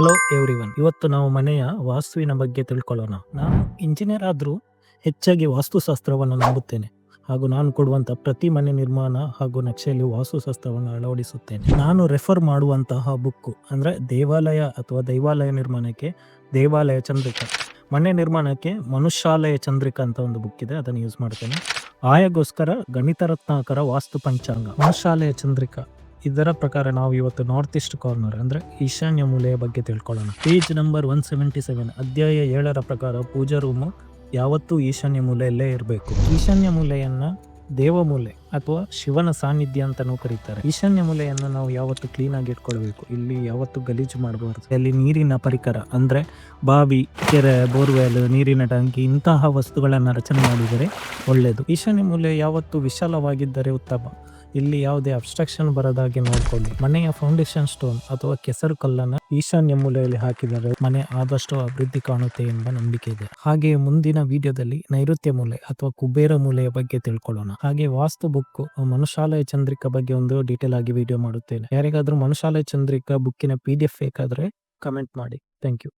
Hello everyone ಇವತ್ತು ನಾವು ಮನೆಯ ವಾಸ್ತುವಿನ ಬಗ್ಗೆ ತಿಳ್ಕೊಳ್ಳೋಣ. ನಾನು ಇಂಜಿನಿಯರ್ ಆದರೂ ಹೆಚ್ಚಾಗಿ ವಾಸ್ತುಶಾಸ್ತ್ರವನ್ನು ನಂಬುತ್ತೇನೆ. ಹಾಗೂ ನಾನು ಕೊಡುವಂಥ ಪ್ರತಿ ಮನೆ ನಿರ್ಮಾಣ ಹಾಗೂ ನಕ್ಷೆಯಲ್ಲಿ ವಾಸ್ತುಶಾಸ್ತ್ರವನ್ನು ಅಳವಡಿಸುತ್ತೇನೆ. ನಾನು ರೆಫರ್ ಮಾಡುವಂತಹ ಬುಕ್ಕು ಅಂದರೆ ದೇವಾಲಯ ಅಥವಾ ದೈವಾಲಯ ನಿರ್ಮಾಣಕ್ಕೆ ದೇವಾಲಯ ಚಂದ್ರಿಕ. ಮನೆ ನಿರ್ಮಾಣಕ್ಕೆ ಮನುಷ್ಯಾಲಯ ಚಂದ್ರಿಕ ಅಂತ ಒಂದು ಬುಕ್ ಇದೆ, ಅದನ್ನು ಯೂಸ್ ಮಾಡ್ತೇನೆ. ಆಯಗೋಸ್ಕರ ಗಣಿತ ರತ್ನಾಕರ ವಾಸ್ತು ಪಂಚಾಂಗ. ಮನುಷ್ಯಾಲಯ ಚಂದ್ರಿಕಾ. ಇದರ ಪ್ರಕಾರ ನಾವು ಇವತ್ತು ನಾರ್ತ್ ಈಸ್ಟ್ ಕಾರ್ನರ್ ಅಂದ್ರೆ ಈಶಾನ್ಯ ಮೂಲೆಯ ಬಗ್ಗೆ ತಿಳ್ಕೊಳ್ಳೋಣ. Page number one seventy seven ಅಧ್ಯಾಯ ಏಳರ ಪ್ರಕಾರ ಪೂಜಾ ರೂಮು ಯಾವತ್ತೂ ಈಶಾನ್ಯ ಮೂಲೆಯಲ್ಲೇ ಇರಬೇಕು. ಈಶಾನ್ಯ ಮೂಲೆಯನ್ನ ದೇವಮೂಲೆ ಅಥವಾ ಶಿವನ ಸಾನ್ನಿಧ್ಯ ಅಂತಾನೂ ಕರೀತಾರೆ. ಈಶಾನ್ಯ ಮೂಲೆಯನ್ನು ನಾವು ಯಾವತ್ತು ಕ್ಲೀನ್ ಆಗಿ ಇಟ್ಕೊಳ್ಬೇಕು. ಇಲ್ಲಿ ಯಾವತ್ತು ಗಲೀಜು ಮಾಡಬಾರ್ದು. ಅಲ್ಲಿ ನೀರಿನ ಪರಿಕರ ಅಂದ್ರೆ ಬಾವಿ, ಕೆರೆ, ಬೋರ್ವೆಲ್, ನೀರಿನ ಟ್ಯಾಂಕಿ ಇಂತಹ ವಸ್ತುಗಳನ್ನ ರಚನೆ ಮಾಡಿದರೆ ಒಳ್ಳೆಯದು ಈಶಾನ್ಯ ಮೂಲೆ ಯಾವತ್ತು ವಿಶಾಲವಾಗಿದ್ದರೆ ಉತ್ತಮ. ಇಲ್ಲಿ ಯಾವುದೇ ಅಬ್ಸ್ಟ್ರಕ್ಷನ್ ಬರದಾಗೆ ನೋಡ್ಕೊಳ್ಳಿ. ಮನೆಯ ಫೌಂಡೇಶನ್ ಸ್ಟೋನ್ ಅಥವಾ ಕೆಸರು ಕಲ್ಲನ್ನ ಈಶಾನ್ಯ ಮೂಲೆಯಲ್ಲಿ ಹಾಕಿದರೆ ಮನೆ ಆದಷ್ಟು ಅಭಿವೃದ್ಧಿ ಕಾಣುತ್ತೆ ಎಂಬ ನಂಬಿಕೆ ಇದೆ. ಹಾಗೆ ಮುಂದಿನ ವಿಡಿಯೋದಲ್ಲಿ ನೈಋತ್ಯ ಮೂಲೆ ಅಥವಾ ಕುಬೇರ ಮೂಲೆಯ ಬಗ್ಗೆ ತಿಳ್ಕೊಳ್ಳೋಣ. ಹಾಗೆ ವಾಸ್ತು ಬುಕ್ ಮನುಷ್ಯಾಲಯ ಚಂದ್ರಿಕಾ ಬಗ್ಗೆ ಒಂದು ಡೀಟೇಲ್ ಆಗಿ ವಿಡಿಯೋ ಮಾಡುತ್ತೇನೆ. ಯಾರಿಗಾದ್ರೂ ಮನುಷ್ಯಾಲಯ ಚಂದ್ರಿಕಾ ಬುಕ್ಕಿನ ಪಿ ಡಿ ಎಫ್ ಬೇಕಾದ್ರೆ ಕಮೆಂಟ್ ಮಾಡಿ. Thank you